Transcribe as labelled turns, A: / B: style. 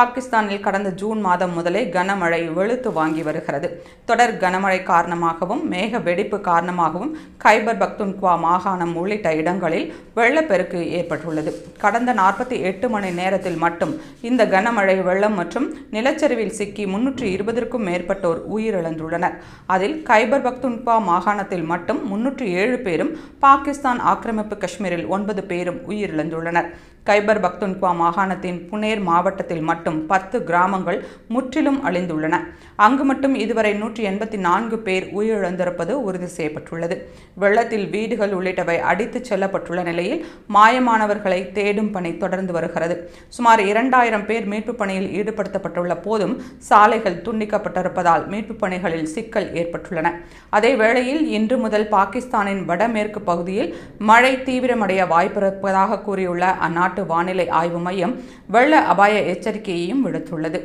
A: பாகிஸ்தானில் கடந்த ஜூன் மாதம் முதலே கனமழை வெளுத்து வாங்கி வருகிறது. தொடர் கனமழை காரணமாகவும் மேக வெடிப்பு காரணமாகவும் கைபர் பக்துன்குவா மாகாணம் உள்ளிட்ட இடங்களில் வெள்ளப்பெருக்கு ஏற்பட்டுள்ளது. கடந்த நாற்பத்தி எட்டு மணி நேரத்தில் மட்டும் இந்த கனமழை வெள்ளம் மற்றும் நிலச்சரிவில் சிக்கி முன்னூற்றி இருபதற்கும் மேற்பட்டோர் உயிரிழந்துள்ளனர். அதில் கைபர் பக்துன்குவா மாகாணத்தில் மட்டும் முன்னூற்றி ஏழு பேரும் பாகிஸ்தான் ஆக்கிரமிப்பு காஷ்மீரில் ஒன்பது பேரும் உயிரிழந்துள்ளனர். கைபர் பக்துன்குவா மாகாணத்தின் புனேர் மாவட்டத்தில் மட்டும் பத்து கிராமங்கள் முற்றிலும் அழிந்துள்ளன. அங்கு மட்டும் இதுவரை நூற்றி எண்பத்தி நான்கு பேர் உயிரிழந்திருப்பது உறுதி செய்யப்பட்டுள்ளது. வெள்ளத்தில் வீடுகள் உள்ளிட்டவை அடித்துச் செல்லப்பட்டுள்ள நிலையில் மாயமானவர்களை தேடும் பணி தொடர்ந்து வருகிறது. சுமார் இரண்டாயிரம் பேர் மீட்புப் பணியில் ஈடுபடுத்தப்பட்டுள்ள போதும் சாலைகள் துண்டிக்கப்பட்டிருப்பதால் மீட்புப் பணிகளில் சிக்கல் ஏற்பட்டுள்ளன. அதே வேளையில் இன்று முதல் பாகிஸ்தானின் வடமேற்கு பகுதியில் மழை தீவிரமடைய வாய்ப்பிருப்பதாக கூறியுள்ள அந்நாட்டு வானிலை ஆய்வு மையம் வெள்ள அபாய எச்சரிக்கை எச்சரிக்கையையும் விடுத்துள்ளது.